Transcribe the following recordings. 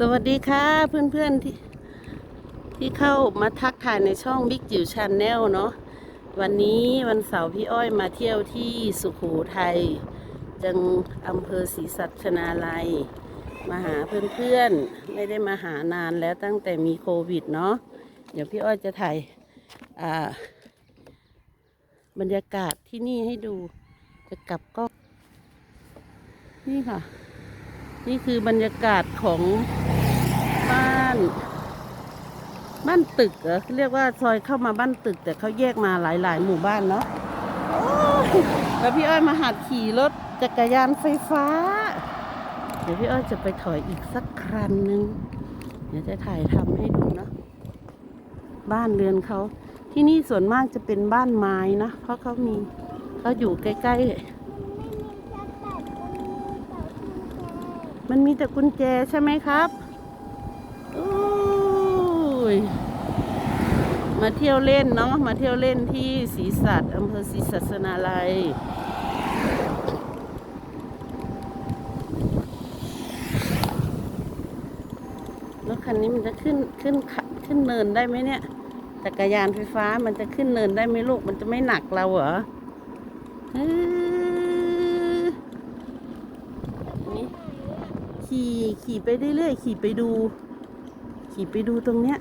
สวัสดีค่ะเพื่อนๆที่ที่เข้ามาทักทายในช่องบิ๊กจิ๋วชาแนลเนาะวันนี้วันเสาร์พี่อ้อยมาเที่ยวที่สุโขทัยจังอำเภอศรีสัชนาลัย มาหาเพื่อนๆ ไม่ได้มาหานานแล้วตั้งแต่มีโควิดเนาะเดี๋ยวพี่อ้อยจะถ่ายอ่าบรรยากาศที่นี่ให้ดูจะกลับก็ นี่ค่ะ นี่คือบรรยากาศของานบ้านตึกเหรอเรียกว่าซอยเข้ามาบ้านตึก แต่เขาแยกมาหลาย ๆ หมู่บ้านเนาะแล้วพี่อ้อยมาหัดขี่รถจักรยานไฟฟ้า เดี๋ยวพี่อ้อยจะไปถอยอีกสักครันหนึ่งเดี๋ยวจะถ่ายทำให้ดูเนาะบ้านเรือนเขา ที่นี่ส่วนมากจะเป็นบ้านไม้นะ เพราะเขามีเขาอยู่ใกล้ๆ มันมีแต่กุญแจใช่ไหมครับ ยมาเที่ยวเล่นเนาะมาเที่ยวเล่นที่ศรีสัตอำเภอศรีสัชนาลัยรถคันนี้มันจะขึ้นขึ้นขึ้นเนินได้ไหมเนี่ยจักรยานไฟฟ้ามันจะขึ้นเนินได้ไหมลูกมันจะไม่หนักเราเหรอขี่ขี่ไปเรื่อยๆขี่ไปดู ขี่ไปดูตรงเนี้ย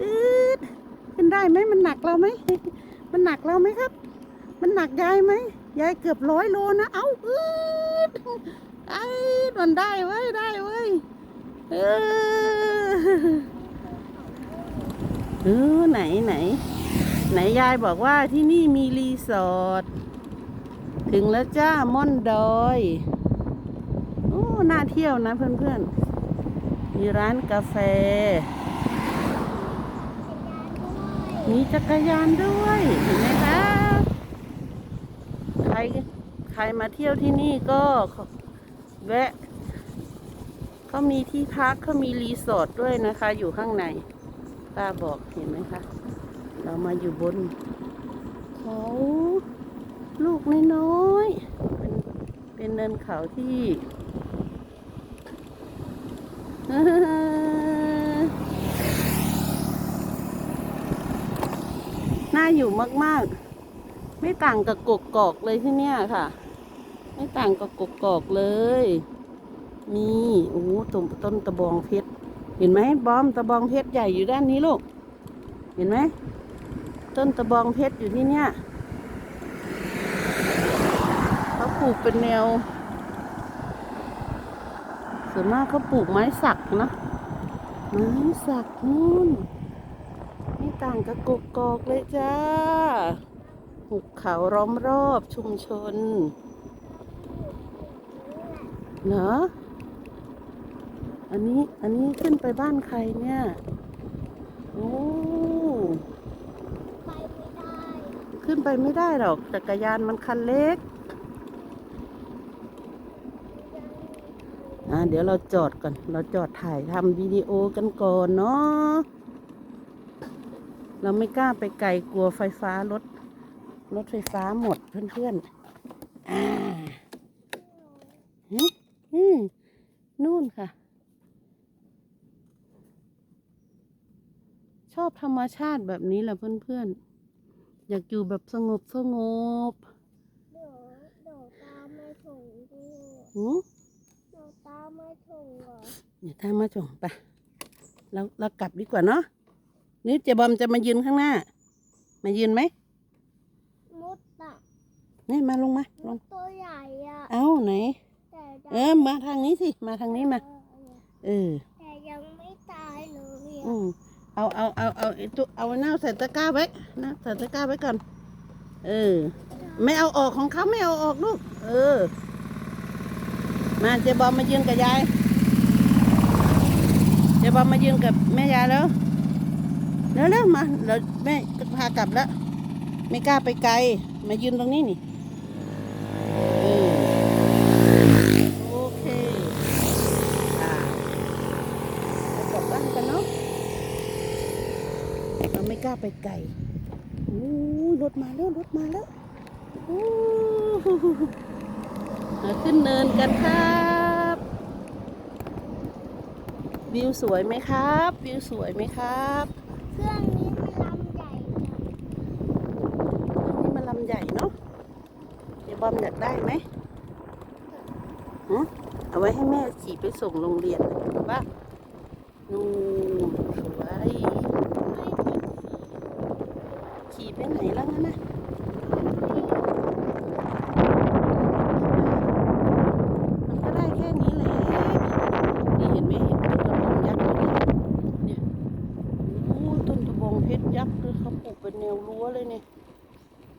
อืดขึ้นได้ไหมมันหนักเราไหม มันหนักเราไหมครับ มันหนักยายไหมยายเกือบร้อยโลนะ เอ้าอืดไอ้มันได้เว้ย ได้เว้ย เออเออไหนไหน ไหนยายบอกว่าที่นี่มีรีสอร์ท ถึงแล้วจ้าม่อนดอย โอ้ น่าเที่ยวนะเพื่อนๆ มีร้านกาแฟ มีจักรยานด้วยเห็นไหมคะใครใครมาเที่ยวที่นี่ก็แวะเขามีที่พักเขามีรีสอร์ทด้วยนะคะ อยู่ข้างในป้าบอกเห็นไหมคะ เรามาอยู่บนเขาลูกน้อยๆเป็นเป็นเนินเขาที่ น่าอยู่มากๆ ไม่ต่างกับกกกอกเลยที่เนี่ยค่ะ ไม่ต่างกับกกกอกเลยนี่โอ้ต้นต้นตะบองเพชร เห็นไหมบอมตะบองเพชรใหญ่อยู่ด้านนี้ลูก เห็นไหม ต้นตะบองเพชรอยู่ที่เนี่ย เขาปลูกเป็นแนว ส่วนมากเขาปลูกไม้สักนะ ไม้สักนู่นไม่ต่างกับกกอกเลยจ้าหุบเขาล้อมรอบชุมชนเหรออันนี้อันนี้ขึ้นไปบ้านใครเนี่ย โอ้ขึ้นไปไม่ได้หรอกจักรยานมันคันเล็ก อ่าเดี๋ยวเราจอดก่อน เราจอดถ่ายทำวิดีโอกันก่อนเนาะเราไม่กล้าไปไกลกลัวไฟฟ้ารถรถไฟฟ้าหมดเพื่อนๆอ่าฮึอืมนู่นค่ะ ชอบธรรมชาติแบบนี้แหละเพื่อนๆ อยากอยู่แบบสงบสงบเดี๋ยวเดี๋ยวตามไม่ถึงด้วยหือเดี๋ยว ตามไม่ถึงเหรอเดี๋ยวถ้ามาชมไปเราเรากลับดีกว่าเนาะนี่เจบอมจะมายืนข้างหน้า มายืนไหมมุดอะนี่มาลงมาลมุงดตัวใหญ่อะเอาไหนแต่ยังเออมาทางนี้สิมาทางนี้มาเออแต่ยังไม่ตายเลยอะอืมเอาเอาเอาเอาไอ้ตัวเอาไอ้เน่าใส่ตะกร้าไว้นะใส่ตะกร้าไว้ก่อนเออ ไม่เอาออกของเขาไม่เอาออกลูกเออ มาเจบอมมายืนกับยาย เจบอมมายืนกับแม่ยายแล้วเร็วเร็วมาเดี๋ยวแม่จะพากลับแล้ว ไม่กล้าไปไกล มายืนตรงนี้นี่โอเคอ่ากลับบ้านกันเนาะเราไม่กล้าไปไกลอู้รถมาแล้วรถมาแล้วอู้ มาขึ้นเนินกันครับ วิวสวยไหมครับ วิวสวยไหมครับเครื่องนี้มันลำใหญ่จังนี่มันลำใหญ่เนาะเดี๋ยวบอมอยากได้ไหมฮะเอาไว้ให้แม่ขี่ไปส่งโรงเรียนว่านู่นสวยขี่ไปไหนแล้วงั้นนะมันก็ได้แค่นี้แหละนี่เห็นไหมเห็นต้นกระบองยักษ์ไหมเนี่ยโอ้ต้นกระบองเพชรยักษ์เลยเขาปลูกเป็นแนวรั้ว เลยเนี่ย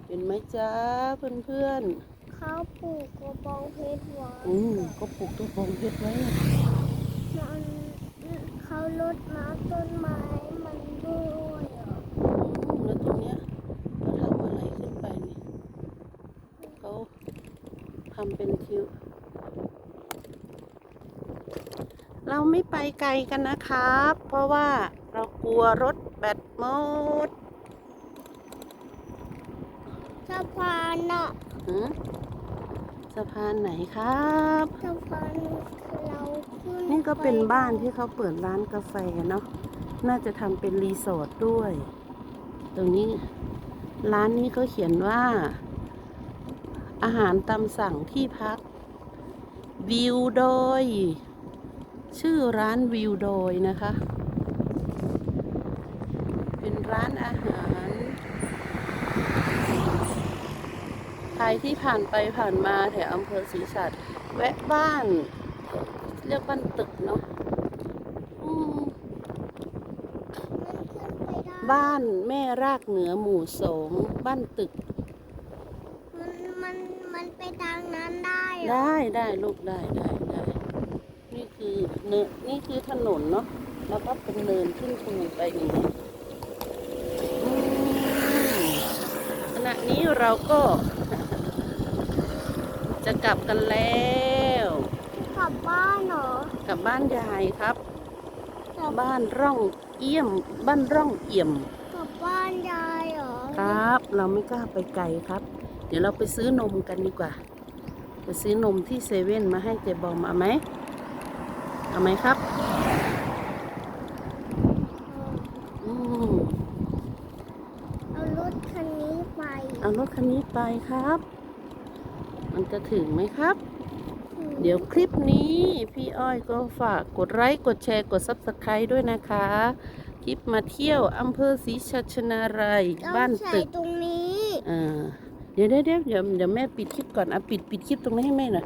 เห็นไหมจ๊ะเพื่อนเขาปลูกกระบองเพชรไว้ๆอืมก็ปลูกต้นบองเพชรไว้มันเขาลดน้ำต้นไม้มันด้วยเหรออืมแล้วตรงเนี้ยเขาทำอะไรขึ้นไปนี่เขาทำเป็นคิวเราไม่ไปไกลกันนะครับ เพราะว่าเรากลัวรถแบตหมด สะพานน่ะหือสะพานไหนครับสะพานเราขึ้นนี่ก็เป็นไบ้านที่เขาเปิดร้านกาแฟเนาะน่าจะทำเป็นรีสอร์ทด้วย ตรงนี้ร้านนี้เขาเขียนว่า อาหารตามสั่งที่พัก วิวโดย ชื่อร้านวิวโดยนะคะ เป็นร้านอาหาร ใค รที่ผ่านไปผ่านมาแถวอำเภอศรีสัตว์แวะบ้าน เรียกบ้านตึกเนาะอืมมันขึ้นไปได้บ้านแม่รากเหนือหมู่สองบ้านตึก มันมันมันไปทางนั้นได้เหรอได้ได้ลูกได้ได้ได้ นี่คือเนินนี่คือถนนเนาะแล้วก็เป็นเนินขึ้นทูไปอย่างนี้อืมขณะนี้เราก็ จะกลับกันแล้ว กลับบ้านเหรอกลับบ้านยายครับ กลับบ้านร่องเอี่ยม บ้านร่องเอี่ยม กลับบ้านยายเหรอครับ เราไม่กล้าไปไกลครับ เดี๋ยวเราไปซื้อนมกันดีกว่า ไปซื้อนมที่เซเว่นมาให้เจบอมเอาไหมเอาไหมครับอืมเอารถคันนี้ไป เอารถคันนี้ไปครับ มันจะถึงไหมครับ เดี๋ยวคลิปนี้พี่อ้อยก็ฝากกดไลค์กดแชร์กด subscribe ด้วยนะคะ คลิปมาเที่ยวอำเภอศรีชัชนาลัยต้องบ้านใส่ตึกตรงนี้อ่าเดี๋ยวเดี๋ยวเดี๋ยวเดี๋ยวเดี๋ยวแม่ปิดคลิปก่อนอะปิดปิดคลิปตรงนี้ให้แม่หน่อย